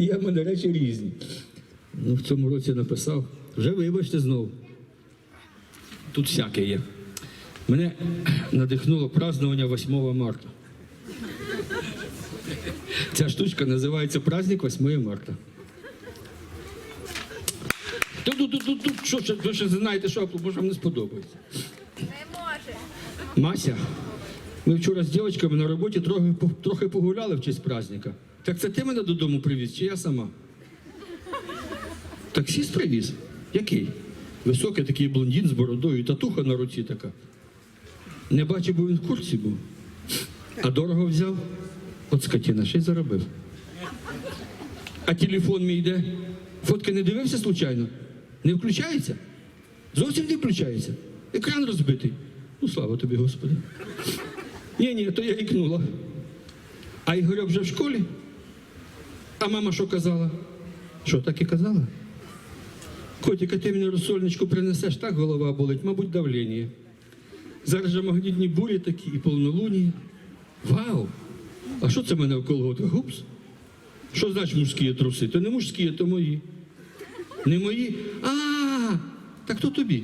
І я мене речі різні. Ну, в цьому році написав. Вже вибачте знову. Тут всяке є. Мене надихнуло празднування 8 марта. Ця штучка називається праздник 8 марта. Тут, тут, тут, тут, тут, що, ще- ви ще знаєте, що може вам не сподобається. Не може. Мася, ми вчора з дівчатками на роботі трохи, трохи погуляли в честь праздника. Так це ти мене додому привіз, чи я сама? Таксіст привіз? Який? Високий такий блондин з бородою, татуха на руці така. Не бачив, бо він в курсі був. А дорого взяв? От скотина, ще й заробив. А телефон мій йде. Фотки не дивився случайно? Не включається? Зовсім не включається. Екран розбитий. Ну, слава тобі, Господи. Ні, ні, то я ікнула. А Ігорьок вже в школі? А мама що казала? Що так і казала? Котіка, ти мені розсольничку принесеш, так голова болить, мабуть, давлення. Зараз же магнітні бурі такі і повнолунні. Вау! А що це мене в колготах? Гупс? Що значить мужські труси? То не мужські, то мої. Не мої? А, так то тобі.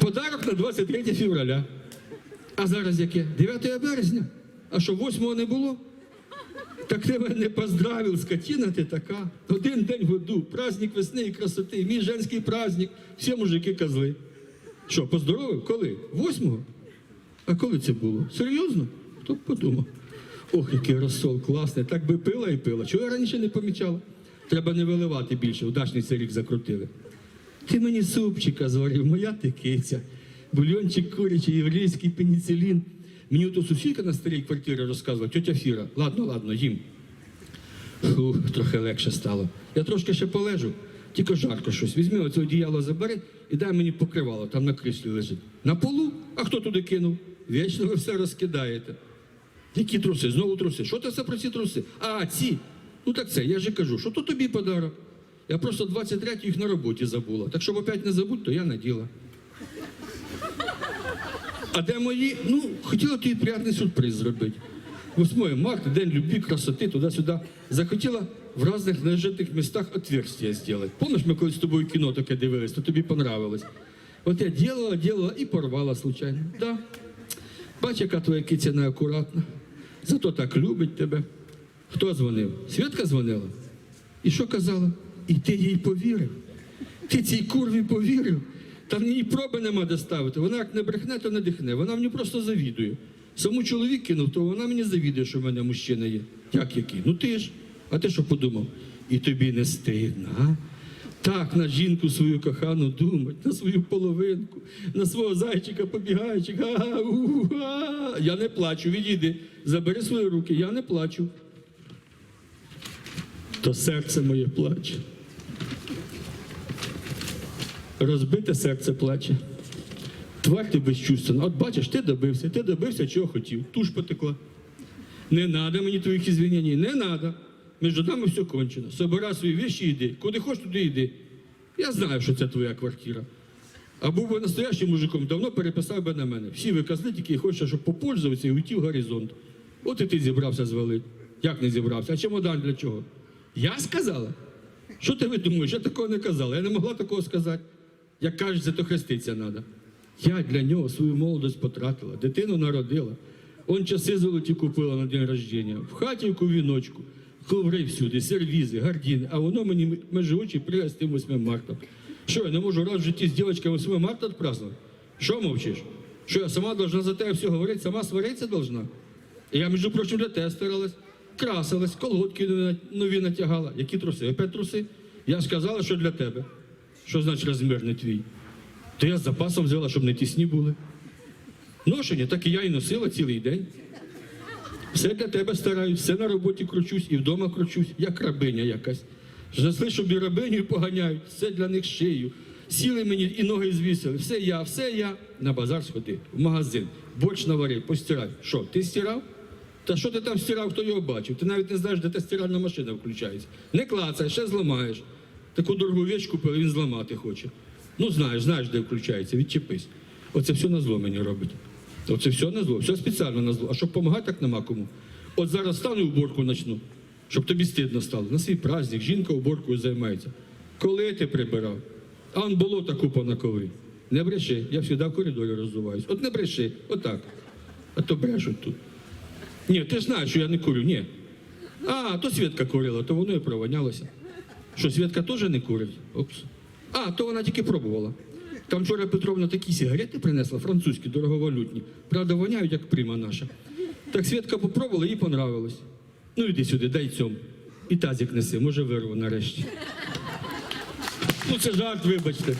Подарок на 23 февраля. А зараз яке? 9 березня. А що, 8 не було? Так ти мене не поздравив, скотина ти така. Один день в году, праздник весни і красоти, мій женський праздник, всі мужики козли. Що, поздоровив? Коли? 8 А коли це було? Серйозно? Хто б подумав? Ох, який розсол класний, так би пила і пила. Чого я раніше не помічала? Треба не виливати більше, удачний цей рік закрутили. Ти мені супчика зварив, моя ти киця. Бульончик курячий, єврейський пеніцилін. Мені то сусідка на старій квартирі розказувала, тетя Фіра. Ладно, ладно, їм. Фу, трохи легше стало. Я трошки ще полежу, тільки жарко щось. Візьми оце одіяло забери і дай мені покривало, там на кріслі лежить. На полу? А хто туди кинув? Вічно ви все розкидаєте. Які труси? Знову труси. Що це про ці труси? А, ці. Ну так це, я ж кажу, що то тобі подарок. Я просто 23 їх на роботі забула. Так щоб опять не забудь, то я наділа. А де мої? Ну, хотіла тобі приятний сюрприз зробити. 8 марта, день любви, красоти, туди-сюди. Захотіла в різних нежитих містах отверстия зробити. Помниш, ми колись з тобою кіно таке дивились, то тобі понравилось. От я ділала, ділала і порвала случайно. Да. Бач, яка твоя киця неакуратна. Зато так любить тебе. Хто дзвонив? Святка дзвонила? І що казала? І ти їй повірив. Ти цій курві повірив. Там її проби нема де ставити. Вона як не брехне, то не дихне. Вона мені просто завідує. Саму чоловік кинув, то вона мені завідує, що в мене мужчина є. Як який? Ну ти ж. А ти що подумав? І тобі не стидно, а? Так на жінку свою кохану думать, на свою половинку, на свого зайчика а. Я не плачу, відійди. Забери свої руки, я не плачу. То серце моє плаче. Розбите серце плаче. Тварь ти безчувственна. От бачиш, ти добився, ти добився, чого хотів. Туш потекла. Не надо мені твоїх ізвинень, не надо. Між нами все кончено. Собирай свої вещи і йди. Куди хочеш, туди йди. Я знаю, що це твоя квартира. А був би настоящим мужиком, давно переписав би на мене. Всі ви козли тільки хочуть, щоб попользуватися і уйти в горизонт. От і ти зібрався звалити. Як не зібрався? А чемодан для чого? Я сказала? Що ти видумуєш? Я такого не казала. Я не могла такого сказати. Як кажеться, то хреститься треба. Я для нього свою молодость потратила, дитину народила. Он часи золоті купила на день рождення, в хатівку віночку, коври всюди, сервізи, гардіни, а воно мені межі очі тим 8 марта. Що, я не можу раз в житті з дівчинкою 8 марта відпразднувати? Що мовчиш? Що я сама должна за тебе все говорити, сама сваритися должна? Я, між прочим, для тебе старалась, красилась, колготки нові- нові натягала. Які труси? Опять труси? Я сказала, що для тебе. Що значить розмір не твій? То я з запасом взяла, щоб не тісні були. Ношення, так і я і носила цілий день. Все для тебе стараюсь, все на роботі кручусь і вдома кручусь, як рабиня якась. Жасли, щоб і рабиню поганяють, все для них шию. Сіли мені і ноги звісили. Все я, все я. На базар сходи, в магазин, борщ наварив, постирай. Що, ти стирав? Та що ти там стирав, хто його бачив? Ти навіть не знаєш, де та стиральна машина включається. Не клацай, ще зламаєш. Таку дорогу віч купив, він зламати хоче. Ну знаєш, знаєш, де включається, відчепись. Оце все на зло мені робить. Оце все на зло, все спеціально на зло. А щоб допомагати, так нема кому. От зараз стану і уборку почну. Щоб тобі стидно стало. На свій праздник жінка уборкою займається. Коли ти прибирав? А он болото купа на коврі. Не бреши, я завжди в коридорі роздуваюсь. От не бреши, отак. А то брешуть тут. Ні, ти ж знаєш, що я не курю, ні. А, то Свідка курила, то воно і провонялося. Що, Святка теж не курить? Опс. А, то вона тільки пробувала. Там вчора Петровна такі сигарети принесла, французькі, дороговалютні. Правда, воняють, як прима наша. Так Свідка попробувала, їй понравилось. Ну іди сюди, дай цьому. І тазик неси, може вирву нарешті. Ну це жарт, вибачте.